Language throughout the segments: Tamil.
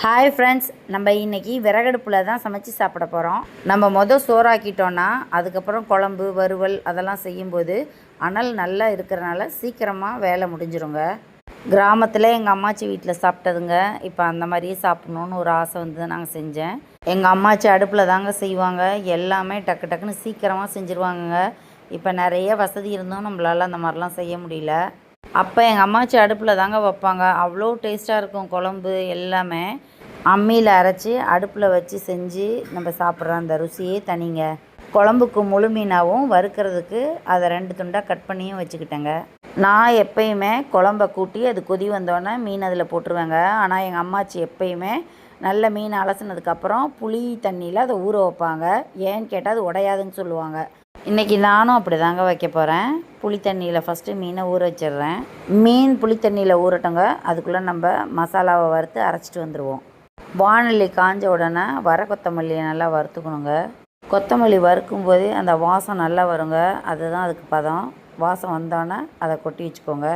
ஹாய் ஃப்ரெண்ட்ஸ் நம்ம இன்றைக்கி விறகடுப்பில் தான் சமைச்சு சாப்பிட போகிறோம் நம்ம மொதல் சோறாக்கிட்டோன்னா அதுக்கப்புறம் குழம்பு வறுவல் அதெல்லாம் செய்யும்போது அனல் நல்லா இருக்கிறனால சீக்கிரமாக வேலை முடிஞ்சிருங்க. கிராமத்தில் எங்கள் அம்மாச்சி வீட்டில் சாப்பிட்டதுங்க. இப்போ அந்த மாதிரியே சாப்பிட்ணுன்னு ஒரு ஆசை வந்து நாங்கள் செஞ்சேன். எங்கள் அம்மாச்சி அடுப்பில் தாங்க செய்வாங்க. எல்லாமே டக்கு டக்குன்னு சீக்கிரமாக செஞ்சுருவாங்கங்க. இப்போ நிறைய வசதி இருந்தும் நம்மளால் அந்த மாதிரிலாம் செய்ய முடியல. அப்போ எங்கள் அம்மாச்சி அடுப்பில் தாங்க வைப்பாங்க. அவ்வளோ டேஸ்ட்டாக இருக்கும் குழம்பு எல்லாமே. அம்மியில் அரைச்சி அடுப்பில் வச்சு செஞ்சு நம்ம சாப்பிட்ற அந்த ருசியே தனிங்க. குழம்புக்கு முழு மீனாகவும் வறுக்கிறதுக்கு அதை ரெண்டு துண்டாக கட் பண்ணியும் வச்சுக்கிட்டேங்க. நான் எப்பயுமே குழம்ப கூட்டி அது கொதி வந்தோடனே மீன் அதில் போட்டுருவேங்க. ஆனால் எங்கள் அம்மாச்சி எப்பயுமே நல்ல மீன் அலசினதுக்கப்புறம் புளி தண்ணியில் அதை ஊற வைப்பாங்க. ஏன்னு கேட்டால் அது உடையாதுன்னு சொல்லுவாங்க. இன்றைக்கி நானும் அப்படி தாங்க வைக்க போகிறேன் புளி தண்ணியில் ஃபஸ்ட்டு மீனை ஊற வச்சிடுறேன். மீன் புளி தண்ணியில் ஊறட்டோங்க. அதுக்குள்ளே நம்ம மசாலாவை வறுத்து அரைச்சிட்டு வந்துடுவோம் வானொலி காஞ்ச உடனே வர கொத்தமல்லியை நல்லா வறுத்துக்கணுங்க. கொத்தமல்லி வறுக்கும் போதே அந்த வாசம் நல்லா வருங்க. அதுதான் அதுக்கு பதம். வாசம் வந்தோடனே அதை கொட்டி வச்சுக்கோங்க.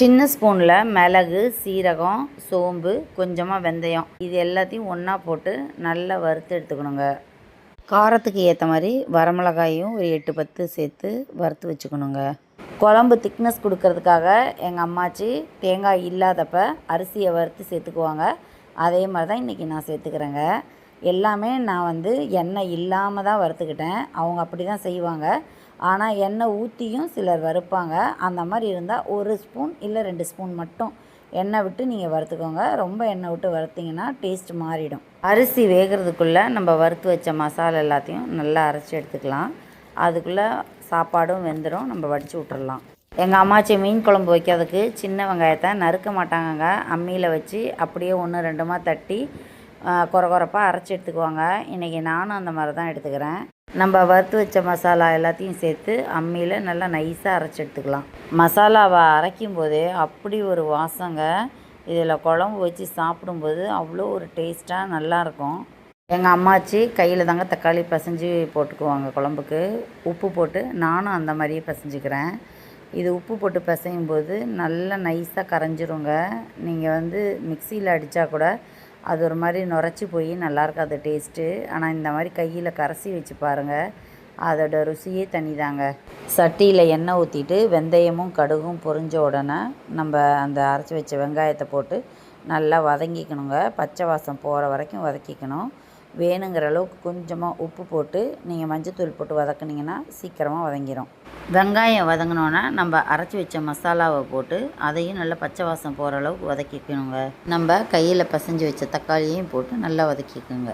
சின்ன ஸ்பூனில் மிளகு சீரகம் சோம்பு கொஞ்சமாக வெந்தயம். இது எல்லாத்தையும் ஒன்றா போட்டு நல்லா வறுத்து எடுத்துக்கணுங்க. காரத்துக்கு ஏற்ற மாதிரி வரமிளகாயும் ஒரு எட்டு பத்து சேர்த்து வறுத்து வச்சுக்கணுங்க. குழம்பு திக்னஸ் கொடுக்கறதுக்காக எங்கள் அம்மாச்சி தேங்காய் இல்லாதப்ப அரிசியை வறுத்து சேர்த்துக்குவாங்க. அதே மாதிரி தான் இன்றைக்கி நான் சேர்த்துக்கிறேங்க. எல்லாமே நான் வந்து எண்ணெய் இல்லாமல் தான் வறுத்துக்கிட்டேன். அவங்க அப்படி தான் செய்வாங்க. ஆனால் எண்ணெய் ஊற்றியும் சிலர் வறுப்பாங்க. அந்த மாதிரி இருந்தால் ஒரு ஸ்பூன் இல்லை ரெண்டு ஸ்பூன் மட்டும் எண்ணெய் விட்டு நீங்கள் வறுத்துக்கோங்க. ரொம்ப எண்ணெய் விட்டு வறுத்திங்கன்னா டேஸ்ட் மாறிடும். அரிசி வேகிறதுக்குள்ளே நம்ம வறுத்து வச்ச மசாலா எல்லாத்தையும் நல்லா அரைச்சி எடுத்துக்கலாம். அதுக்குள்ளே சாப்பாடும் வெந்துடும் நம்ம வடித்து விட்டுறலாம். எங்கள் அம்மாச்சி மீன் குழம்பு வைக்கிறதுக்கு சின்ன வெங்காயத்தை நறுக்க மாட்டாங்கங்க. அம்மியில் வச்சு அப்படியே ஒன்று ரெண்டுமா தட்டி குறை குறைப்பாக அரைச்சி எடுத்துக்குவாங்க. இன்றைக்கி நானும் அந்த மாதிரி தான் எடுத்துக்கிறேன். நம்ம வறுத்து வச்ச மசாலா எல்லாத்தையும் சேர்த்து அம்மியில் நல்லா நைஸாக அரைச்சி எடுத்துக்கலாம். மசாலாவை அரைக்கும் போதே அப்படி ஒரு வாசங்க. இதில் குழம்பு வச்சு சாப்பிடும்போது அவ்வளோ ஒரு டேஸ்ட்டாக நல்லாயிருக்கும் எங்கள் அம்மாச்சி கையில் தாங்க தக்காளி பசைஞ்சு போட்டுக்குவாங்க குழம்புக்கு. உப்பு போட்டு நானும் அந்த மாதிரியே பசைஞ்சுக்கிறேன். இது உப்பு போட்டு பிசையும் போது நல்லா நைஸாக கரைஞ்சிருங்க. நீங்கள் வந்து மிக்சியில் அடித்தா கூட அது ஒரு மாதிரி நுரைச்சி போய் நல்லாயிருக்காது டேஸ்ட்டு. ஆனால் இந்த மாதிரி கையில் கரைசி வச்சு பாருங்கள் அதோட ருசியே தனிதாங்க. சட்டியில் எண்ணெய் ஊற்றிட்டு வெந்தயமும் கடுகும் பொரிஞ்ச உடனே நம்ம அந்த அரைச்சி வச்ச வெங்காயத்தை போட்டு நல்லா வதங்கிக்கணுங்க. பச்சை வாசம் போகிற வரைக்கும் வதக்கிக்கணும். வேணுங்கிற அளவுக்கு கொஞ்சமாக உப்பு போட்டு நீங்கள் மஞ்சத்தூள் போட்டு வதக்குனிங்கன்னா சீக்கிரமாக வதங்கிடும் வெங்காயம் வதங்கினோன்னா நம்ம அரைச்சி வச்ச மசாலாவை போட்டு அதையும் நல்லா பச்சை வாசம் போகிற அளவுக்கு வதக்கிக்கணுங்க. நம்ம கையில் பசைஞ்சு வச்ச தக்காளியையும் போட்டு நல்லா வதக்கிக்கோங்க.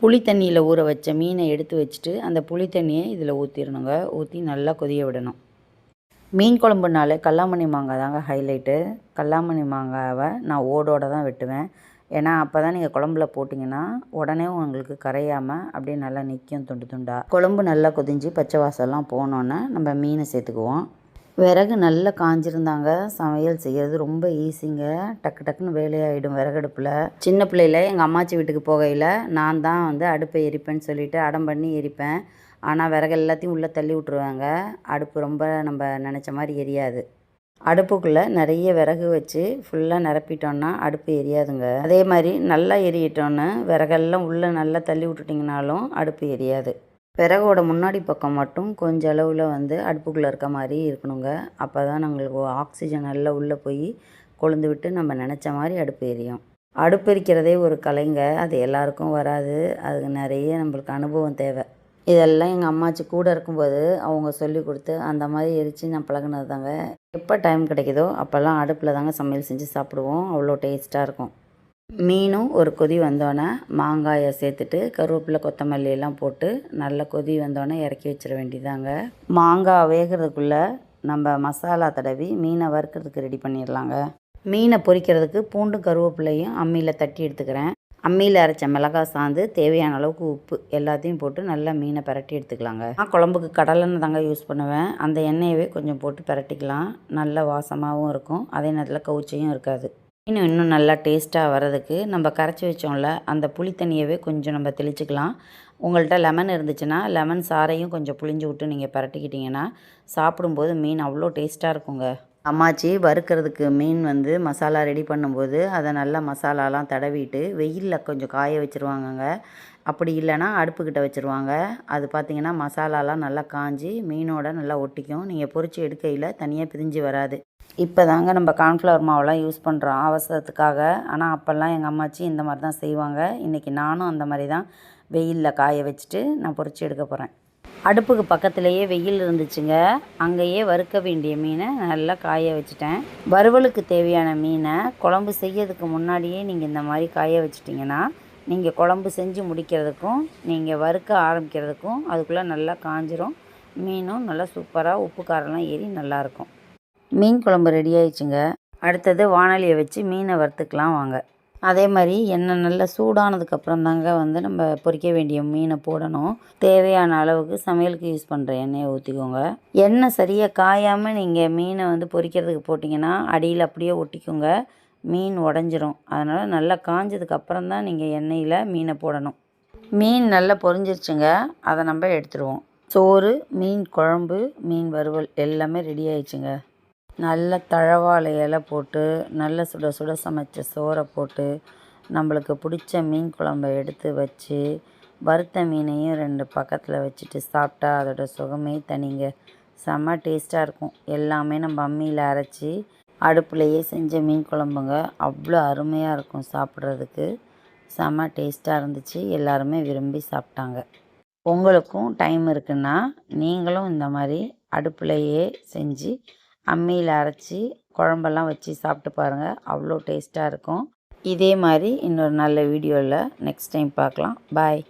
புளி தண்ணியில் ஊற வச்ச மீனை எடுத்து வச்சுட்டு அந்த புளி தண்ணியை இதில் ஊற்றிடணுங்க ஊற்றி நல்லா கொதிய விடணும். மீன் குழம்புனாலே கல்லாமணி மாங்காய் தாங்க ஹைலைட்டு கல்லாமணி மாங்காவை நான் ஓடோட தான் வெட்டுவேன். ஏன்னா அப்போ தான் நீங்கள் குழம்புல போட்டிங்கன்னா உடனே உங்களுக்கு கரையாமல் அப்படியே நல்லா நிற்கும் துண்டு துண்டாக குழம்பு நல்லா கொதிஞ்சு பச்சை வாசல்லாம் போனோன்னே நம்ம மீனை சேர்த்துக்குவோம். விறகு நல்லா காஞ்சிருந்தாங்க. சமையல் செய்கிறது ரொம்ப ஈஸிங்க. டக்கு டக்குன்னு வேலையாகிடும் விறகடுப்பில். சின்ன பிள்ளையில் எங்கள் அம்மாச்சி வீட்டுக்கு போகையில் நான் தான் வந்து அடுப்பை எரிப்பேன்னு சொல்லிட்டு அடம் பண்ணி எரிப்பேன். ஆனால் விறகு எல்லாத்தையும் உள்ளே தள்ளி விட்ருவாங்க அடுப்பு ரொம்ப நம்ம நினச்ச மாதிரி எரியாது. அடுப்புக்குள்ளே நிறைய விறகு வச்சு ஃபுல்லாக நிரப்பிட்டோன்னா அடுப்பு எரியாதுங்க. அதே மாதிரி நல்லா எரியட்டோன்னு விறகெல்லாம் உள்ளே நல்லா தள்ளி விட்டுட்டிங்கனாலும் அடுப்பு எரியாது. விறகோட முன்னாடி பக்கம் மட்டும் கொஞ்சம் அளவில் வந்து அடுப்புக்குள்ளே இருக்க மாதிரி இருக்கணுங்க. அப்போ தான் நம்மளுக்கு ஆக்சிஜன் நல்லா உள்ளே போய் கொழுந்து விட்டு நம்ம நினச்ச மாதிரி அடுப்பு எரியும். அடுப்பு எரிக்கிறதே ஒரு கலைங்க. அது எல்லாருக்கும் வராது. அதுக்கு நிறைய நம்மளுக்கு அனுபவம் தேவை. இதெல்லாம் எங்கள் அம்மாச்சி கூட இருக்கும்போது அவங்க சொல்லி கொடுத்து அந்த மாதிரி எரித்து நான் பழகினது தாங்க எப்போ டைம் கிடைக்குதோ அப்போல்லாம் அடுப்பில் தாங்க சமையல் செஞ்சு சாப்பிடுவோம். அவ்வளோ டேஸ்ட்டாக இருக்கும். மீனும் ஒரு கொதி வந்தோடனே மாங்காயை சேர்த்துட்டு கருவேப்பிலை கொத்தமல்லி எல்லாம் போட்டு நல்லா கொதி வந்தோடனே இறக்கி வச்சிட வேண்டியதாங்க. மாங்காய் வேகிறதுக்குள்ளே நம்ம மசாலா தடவி மீனை வறுக்கிறதுக்கு ரெடி பண்ணிடலாங்க. மீனை பொரிக்கிறதுக்கு பூண்டும் கருவேப்பிலையும் அம்மியில் தட்டி எடுத்துக்கிறேன். அம்மியில் அரைச்ச மிளகாய் சாந்து தேவையான அளவுக்கு உப்பு எல்லாத்தையும் போட்டு நல்லா மீனை பரட்டி எடுத்துக்கலாங்க. நான் குழம்புக்கு கடலெண்ணெய் தாங்க யூஸ் பண்ணுவேன். அந்த எண்ணெயவே கொஞ்சம் போட்டு பரட்டிக்கலாம். நல்ல வாசமாகவும் இருக்கும். அதே நேரத்தில் கவுச்சியும் இருக்காது. மீன் இன்னும் நல்லா டேஸ்ட்டாக வர்றதுக்கு நம்ம கரைச்சி வச்சோம்ல அந்த புளி தண்ணியவே கொஞ்சம் நம்ம தெளிச்சுக்கலாம். உங்கள்கிட்ட லெமன் இருந்துச்சுன்னா லெமன் சாறையும் கொஞ்சம் புளிஞ்சு விட்டு நீங்கள் பரட்டிக்கிட்டிங்கன்னா சாப்பிடும்போது மீன் அவ்வளோ டேஸ்ட்டாக இருக்குங்க. அம்மாச்சி வறுக்கிறதுக்கு மீன் வந்து மசாலா ரெடி பண்ணும்போது அதை நல்லா மசாலாலாம் தடவிட்டு வெயிலில் கொஞ்சம் காய வச்சுருவாங்கங்க. அப்படி இல்லைன்னா அடுப்புக்கிட்ட வச்சுருவாங்க. அது பார்த்திங்கன்னா மசாலாலாம் நல்லா காஞ்சி மீனோட நல்லா ஒட்டிக்கும். நீங்கள் பொறிச்சு எடுக்கையில் தனியாக பிரிஞ்சு வராது. இப்போ தாங்க நம்ம கார்ன்ஃப்ளவர் மாவுலாம் யூஸ் பண்ணுறோம் அவசரத்துக்காக. ஆனால் அப்போல்லாம் எங்கள் அம்மாச்சி இந்த மாதிரி தான் செய்வாங்க. இன்றைக்கி நானும் அந்த மாதிரி தான் வெயிலில் காய வச்சுட்டு நான் பொறிச்சு எடுக்க போகிறேன் அடுப்புக்கு பக்கத்துலேயே வெயில் இருந்துச்சுங்க. அங்கேயே வறுக்க வேண்டிய மீனை நல்லா காய வச்சுட்டேன். வறுவலுக்கு தேவையான மீனை குழம்பு செய்யறதுக்கு முன்னாடியே நீங்கள் இந்த மாதிரி காய வச்சிட்டிங்கன்னா நீங்கள் குழம்பு செஞ்சு முடிக்கிறதுக்கும் நீங்கள் வறுக்க ஆரம்பிக்கிறதுக்கும் அதுக்குள்ளே நல்லா காஞ்சிரும். மீனும் நல்லா சூப்பராக உப்பு காரம்லாம் ஏறி நல்லாயிருக்கும் மீன் குழம்பு ரெடி ஆயிடுச்சுங்க. அடுத்தது வானொலியை வச்சு மீனை வறுத்துக்கலாம் வாங்க. அதே மாதிரி எண்ணெய் நல்லா சூடானதுக்கப்புறம் தாங்க வந்து நம்ம பொரிக்க வேண்டிய மீனை போடணும். தேவையான அளவுக்கு சமையலுக்கு யூஸ் பண்ணுற எண்ணெயை ஊற்றிக்கோங்க எண்ணெய் சரியாக காயாமல் நீங்கள் மீனை வந்து பொரிக்கிறதுக்கு போட்டிங்கன்னா அடியில் அப்படியே ஒட்டிக்கோங்க. மீன் உடஞ்சிரும். அதனால் நல்லா காஞ்சதுக்கப்புறம் தான் நீங்கள் எண்ணெயில் மீனை போடணும். மீன் நல்லா பொரிஞ்சிருச்சுங்க. அதை நம்ம எடுத்துருவோம். சோறு மீன் குழம்பு மீன் வறுவல் எல்லாமே ரெடி ஆயிடுச்சுங்க. நல்ல தழவாழை இலை போட்டு நல்ல சுட சுட சமைச்ச சோறை போட்டு நம்மளுக்கு பிடிச்ச மீன் குழம்ப எடுத்து வச்சு வறுத்த மீனையும் ரெண்டு பக்கத்தில் வச்சுட்டு சாப்பிட்டா அதோட சுகமே தனிங்க. செம்ம டேஸ்ட்டாக இருக்கும். எல்லாமே நம்ம அம்மியில் அரைச்சி அடுப்புலையே செஞ்ச மீன் குழம்புங்க. அவ்வளோ அருமையாக இருக்கும் சாப்பிட்றதுக்கு. செம்ம டேஸ்ட்டாக இருந்துச்சு. எல்லாருமே விரும்பி சாப்பிட்டாங்க. உங்களுக்கும் டைம் இருக்குன்னா நீங்களும் இந்த மாதிரி அடுப்புலையே செஞ்சு அம்மியில் அரைச்சி குழம்பெல்லாம் வச்சு சாப்பிட்டு பாருங்கள் அவ்வளோ டேஸ்ட்டாக இருக்கும். இதே மாதிரி இன்னொரு நல்ல வீடியோவில் நெக்ஸ்ட் டைம் பார்க்கலாம். பாய்